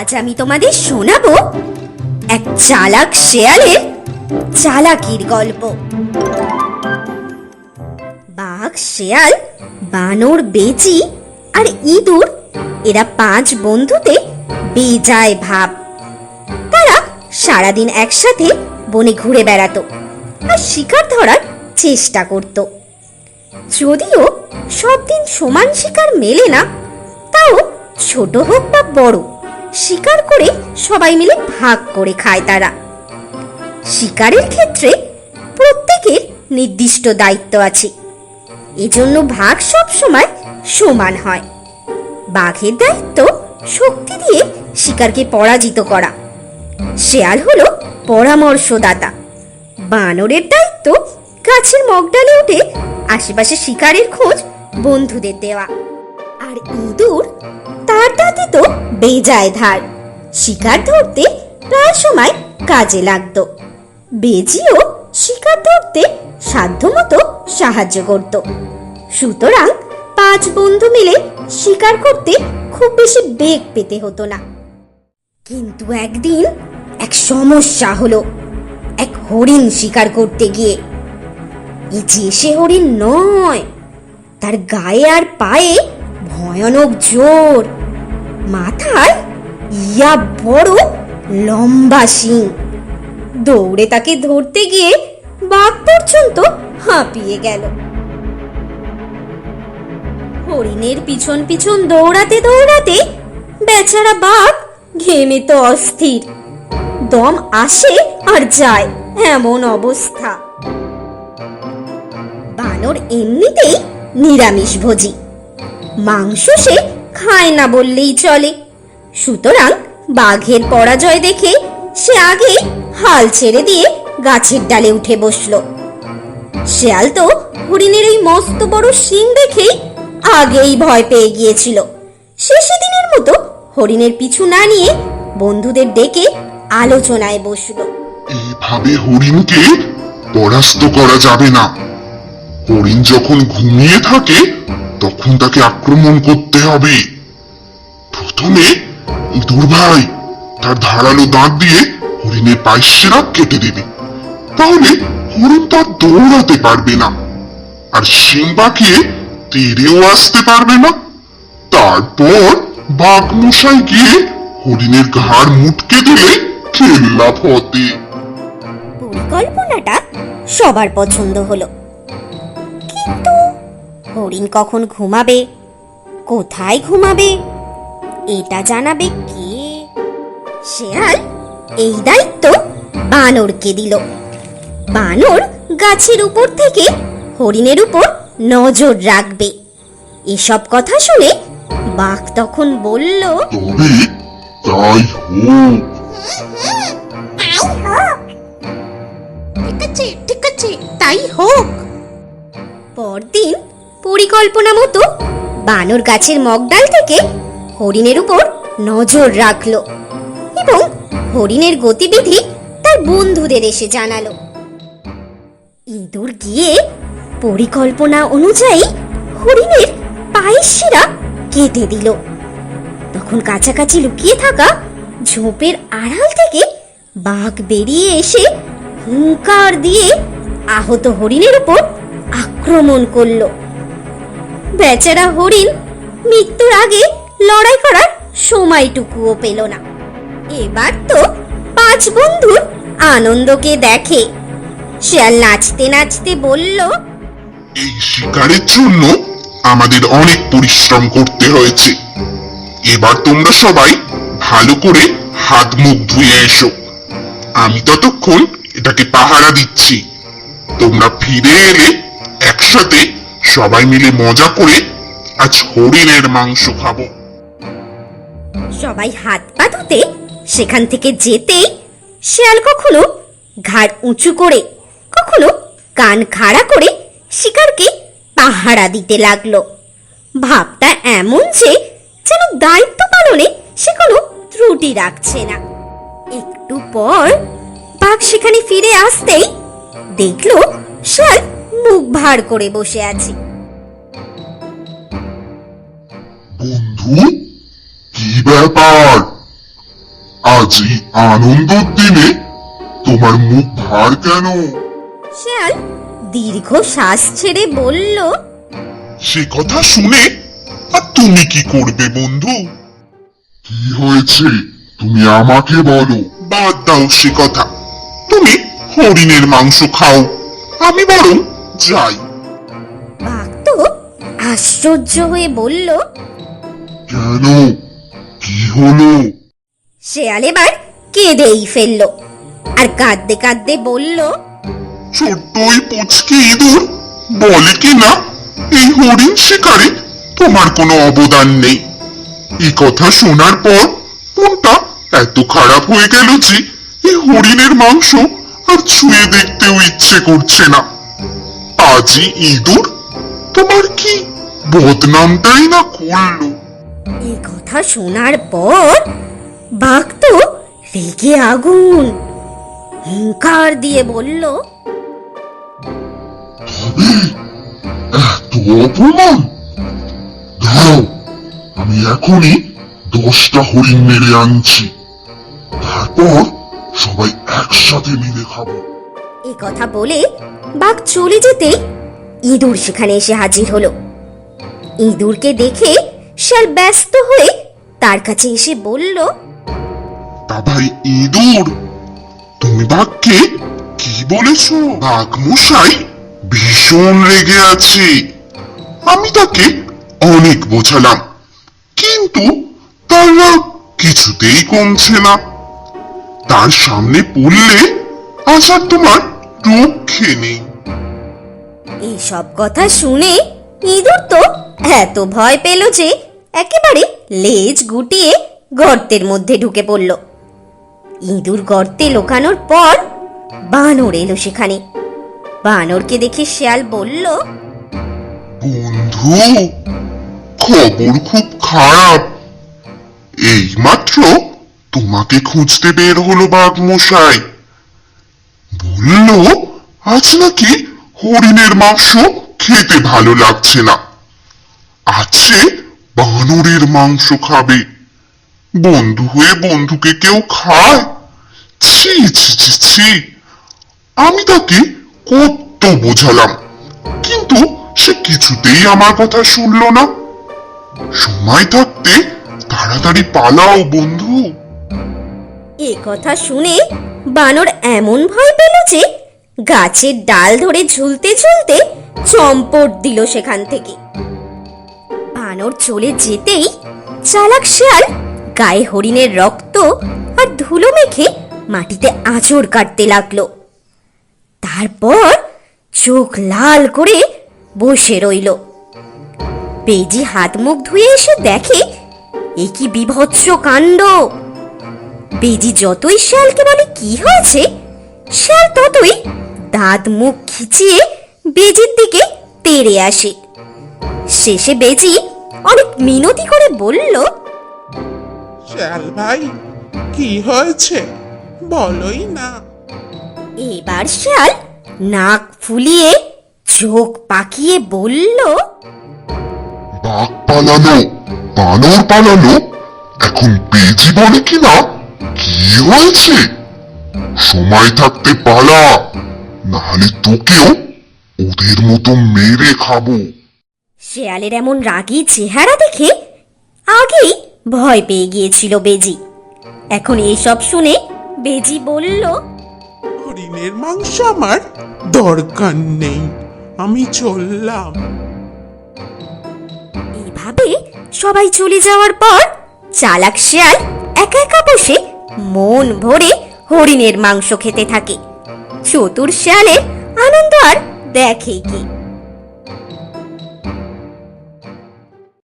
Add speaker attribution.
Speaker 1: আজ আমি তোমাদের শোনাবো এক চালাক শেয়ালের চালাকির গল্প। বাঘ, শেয়াল, বানর বেচি আর ইঁদুর, এরা পাঁচ বন্ধুতে বেজায় ভাব। তারা সারাদিন একসাথে বনে ঘুরে বেড়াতো আর শিকার ধরার চেষ্টা করত। যদিও সব দিন সমান শিকার মেলে না, তাও ছোট হোক বা বড় শিকার করে সবাই মিলে ভাগ করে খায় তারা। শিকারের ক্ষেত্রে প্রত্যেকের নির্দিষ্ট দায়িত্ব আছে। এজন্য ভাগ সব সময় সমান হয়। বাঘের দায়িত্ব শক্তি দিয়ে শিকারকে পরাজিত করা। শেয়াল হলো পরামর্শদাতা। বানরের দায়িত্ব গাছের মগডালে উঠে আশেপাশে শিকারের খোঁজ বন্ধুদের দেওয়া। আর ইঁদুর তার দাঁতে তো বেজায় ধার। শিকার ধরতে প্রায় সময় কাজে লাগতো। বেজিও শিকার ধরতে সাধ্যমতো সাহায্য করত। সুতরাং পাঁচ বন্ধু মিলে শিকার করতে খুব বেশি বেগ পেতে হতো না। কিন্তু একদিন এক সমস্যা হলো এক হরিণ শিকার করতে গিয়ে। এ যে সে হরিণ নয়, তার গায়ে আর পায়ে ভয়ানক জোর। মাথায় ইয়া বড় লম্বা শিং। দৌড়ে তাকে ধরতে গিয়ে বাঘ পর্যন্ত হাঁপিয়ে গেল। হরিণের পিছন পিছন দৌড়াতে দৌড়াতে বেচারা বাঘ ঘেমে তো অস্থির। দম আসে আর যায় এমন অবস্থা। বানর এমনিতেই নিরামিষ ভোজি মাংস সে খায় না বললেই চলে। সুতরাং বাঘের পরাজয় দেখে সে আগেই হাল ছেড়ে দিয়ে গাছের ডালে উঠে বসল। শেয়াল তো হরিণের এই মস্ত বড় শিং দেখেই আগেই ভয় পেয়ে গিয়েছিল। সে সেদিনের মতো হরিণের পিছু না নিয়ে বন্ধুদের ডেকে আলোচনায় বসল।
Speaker 2: এভাবে হরিণকে পরাস্ত করা যাবে না। হরিণ যখন ঘুমিয়ে থাকে তখন তাকে আক্রমণ করতে হবে। প্রথমে ভাই তার ধারালো দাঁত দিয়ে হরিণের পায়ের কেটে দেবে। তাহলে হরিণ তার দৌড়াতে পারবে না, আর শিং বাঁকিয়ে তীরেও আসতে পারবে না। তারপর বাঘ মশাই গিয়ে হরিণের ঘাড় মুটকে দিলে কেল্লা ফতে।
Speaker 1: পরিকল্পনাটা সবার পছন্দ হলো। হরিণ কখন ঘুমাবে? কোথায় ঘুমাবে? এটা জানাবে কে? শেয়াল এই দায়িত্ব বানরকে দিল। বানর গাছের উপর থেকে হরিণের উপর নজর রাখবে। এসব কথা শুনে বাঘ তখন বলল
Speaker 2: তবে তাই হোক।
Speaker 1: ঠিক আছে ঠিক আছে তাই হোক। পরদিন পরিকল্পনা মতো বানর গাছের মগডাল থেকে হরিণের উপর নজর রাখল এবং হরিণের গতিবিধি তার বন্ধুদের এসে জানালো। ইঁদুর গিয়ে পরিকল্পনা অনুযায়ী হরিণের পায়ের শিরা কেটে দিল। তখন কাছাকাছি লুকিয়ে থাকা ঝোপের আড়াল থেকে বাঘ বেরিয়ে এসে হুঙ্কার দিয়ে আহত হরিণের উপর আক্রমণ করল। বেচারা হরিণ মৃত্যুর আগে লড়াই করার সময়টুকুও পেল না। এবার তো পাঁচ বন্ধুর আনন্দকে দেখে। শিয়াল নাচতে নাচতে বলল,
Speaker 2: এই শিকারের জন্য আমাদের অনেক পরিশ্রম করতে হয়েছে। এবার তোমরা সবাই ভালো করে হাত মুখ ধুয়ে এসো। আমি ততক্ষণ এটাকে পাহারা দিচ্ছি। তোমরা ফিরে এলে একসাথে সবাই মিলে মজা করে আজ হরিণের মাংস খাব।
Speaker 1: সবাই হাত পা ধুতে সেখান থেকে যেতেই শিয়াল কখনো ঘাড় উঁচু করে, কখনো কান খাড়া করে শিকারকে পাহারা দিতে লাগল। ভাবটা এমন যে যেন দায়িত্ব পালনে সে কোনো ত্রুটি রাখছে না। একটু পর বাঘ সেখানে ফিরে আসতেই দেখল শিয়াল মুখ ভার করে বসে আছে।
Speaker 2: কি ব্যাপার? আজ এই আনন্দের দিনে তোমার মুখ ভার কেন?
Speaker 1: শিয়াল দীর্ঘ শ্বাস ছেড়ে বলল
Speaker 2: সে কথা শুনে আর তুমি কি করবে বন্ধু? কি হয়েছে? তুমি আমাকে বলো। বাদ দাও সে কথা। তুমি হরিণের মাংস খাও। আমি বরং যাই।
Speaker 1: বাঘ তো আশ্চর্য হয়ে বলল
Speaker 2: কেন? কি হলো?
Speaker 1: শেয়াল এবার কেঁদেই ফেলল আর কাঁদতে কাঁদতে বলল
Speaker 2: ছোট্ট ওই পুচকে ইঁদুর বলে কি না? এই হরিণ শিকারে তোমার কোনো অবদান নেই। এই কথা শোনার পর মনটা এত খারাপ হয়ে গেল যে এই হরিণের মাংস আর ছুঁয়ে দেখতেও ইচ্ছে করছে না। আজই ইঁদুর তোমার কি বদনামটাই না করল?
Speaker 1: এই কথা শোনার পর বাঘ তো রেগে আগুন হুঙ্কার দিয়ে বলল
Speaker 2: অপমান? দাঁড়াও আমি এখনই দশটা হরিণ মেরে আনছি। তারপর সবাই একসাথে মিলে খাব।
Speaker 1: এই কথা বলে বাঘ চলে যেতে ইঁদুর সেখানে এসে হাজির হলো। ইঁদুরকে দেখে শাল ব্যস্ত হয়ে তার কাছে এসে বলল
Speaker 2: ভাই ইঁদুর তুমি বাঘকে কি বলেছ? বাঘ মশাই ভীষণ রেগে আছে। আমি তাকে অনেক বোঝালাম কিন্তু তার রাগ কিছুতেই কমছে না। তার সামনে পড়লে আসার তোমার রক্ষে নেই।
Speaker 1: এই সব কথা শুনে ইঁদুর তো এত ভয় পেল যে একেবারে লেজ গুটিয়ে গর্তের মধ্যে ঢুকে পড়ল। ইঁদুর গর্তে লোকানোর পর বানর এলো সেখানে। বানরকে দেখে শিয়াল বলল,
Speaker 2: বন্ধু, খবর খুব খারাপ। এই মাত্র তোমাকে খুঁজতে বের হলো বাঘ মশাই বলল, আজ নাকি হরিণের মাংস খেতে ভালো লাগছে না। আছে বানরের মাংস খাবে। বন্ধু হয়ে বন্ধুকে কেউ খায়? ছি ছি ছি ছি। আমি তাকে কত বোঝালাম, কিন্তু সে কিছুতেই আমার কথা শুনলো না। সময় থাকতে তাড়াতাড়ি পালাও, বন্ধু।
Speaker 1: এ কথা শুনে বানর এমন ভয় পেল যে গাছের ডাল ধরে ঝুলতে ঝুলতে চম্পট দিল সেখান থেকে। বানর চলে যেতেই চালাক শিয়াল গায়ে হরিণের রক্ত আর ধুলো মেখে মাটিতে আঁচড় কাটতে লাগল। তারপর চোখ লাল করে বসে রইল। বেজি হাত মুখ ধুয়ে এসে দেখে, এ কি বিভৎস কাণ্ড! বেজি যতই শিয়ালকে বলে কি হয়েছে, শিয়াল ততই দাঁত মুখ খিচিয়ে বেজির দিকে তেড়ে আসে। শেষে বেজি অনেক মিনতি করে বলল
Speaker 3: শ্যাল ভাই কি হয়েছে? বলোই না।
Speaker 1: এবার শিয়াল নাক ফুলিয়ে চোখ পাকিয়ে বলল
Speaker 2: বাঘ পালানো বানর পালানো এখন বেজি বলে কিনা? কি হয়েছে? সময় থাকতে পালা নাহলে তোকেও ওদের মতো মেরে খাব।
Speaker 1: শেয়ালের এমন রাগী চেহারা দেখে আগেই ভয় পেয়ে গিয়েছিল বেজি। এখন এসব শুনে বেজি বলল
Speaker 3: হরিণের মাংস আমার দরকার নেই আমি চললাম।
Speaker 1: এইভাবে সবাই চলে যাওয়ার পর চালাক শেয়াল একা একা বসে মন ভরে হরিণের মাংস খেতে থাকে। চতুর শিয়ালের আনন্দ আর দেখে কি?